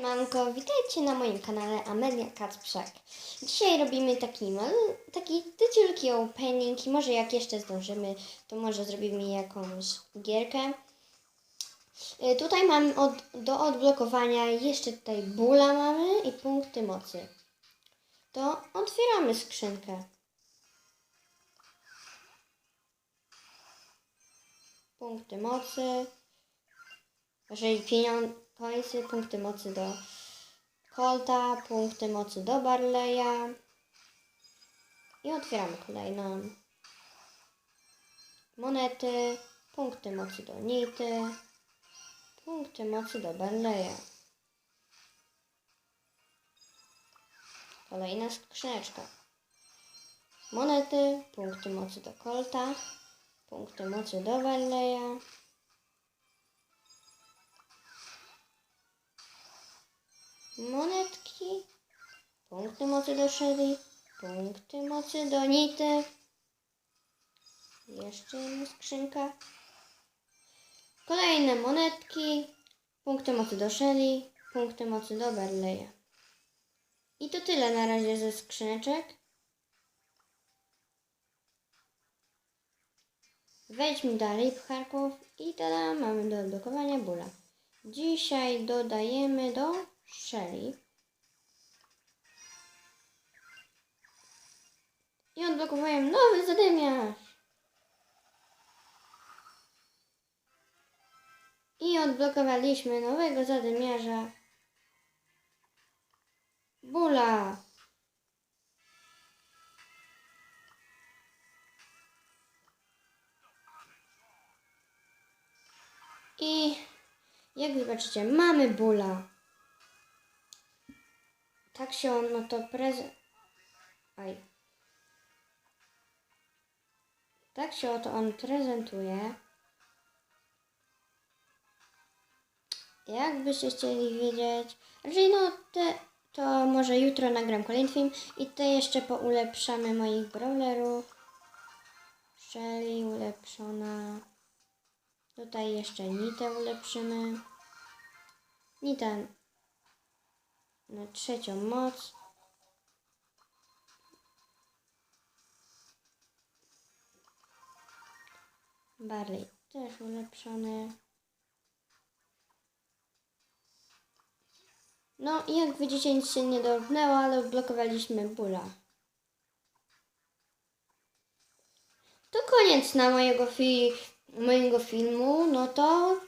Manko, witajcie na moim kanale Amelia Kacprzak. Dzisiaj robimy taki mal, taki tyciulki opening i może jak jeszcze zdążymy, to może zrobimy jakąś gierkę. Y, Tutaj mam od, do odblokowania jeszcze tutaj bóla mamy i punkty mocy. To otwieramy skrzynkę. Punkty mocy. Jeżeli pieniądze, końce, punkty mocy do Colta, punkty mocy do Barleya. I otwieramy kolejną. Monety, punkty mocy do Nity, punkty mocy do Barleya. Kolejna skrzyneczka. Monety, punkty mocy do Colta, punkty mocy do Barleya. Monetki, punkty mocy do Shelly, punkty mocy do Nity, jeszcze jedna skrzynka, kolejne monetki, punkty mocy do Shelly, punkty mocy do Barleya. I to tyle na razie ze skrzyneczek. Wejdźmy dalej w Charków i tada, mamy do odblokowania bóla. Dzisiaj dodajemy do Shelly. I odblokowałem nowy zadymiarz. I odblokowaliśmy nowego zadymiarza. Bula. I jak zobaczycie, mamy bóla. Tak się on, no to prezent... Aj. Tak się oto on prezentuje. Jakbyście chcieli wiedzieć, raczej no te, to może jutro nagram kolejny film i te jeszcze poulepszamy moich brawlerów. Shelly ulepszona. Tutaj jeszcze Nitę ulepszymy. Nita na trzecią moc. Barley też ulepszony. No i jak widzicie nic się nie dorwnęło, ale odblokowaliśmy bóla. To koniec na mojego, fi mojego filmu. No to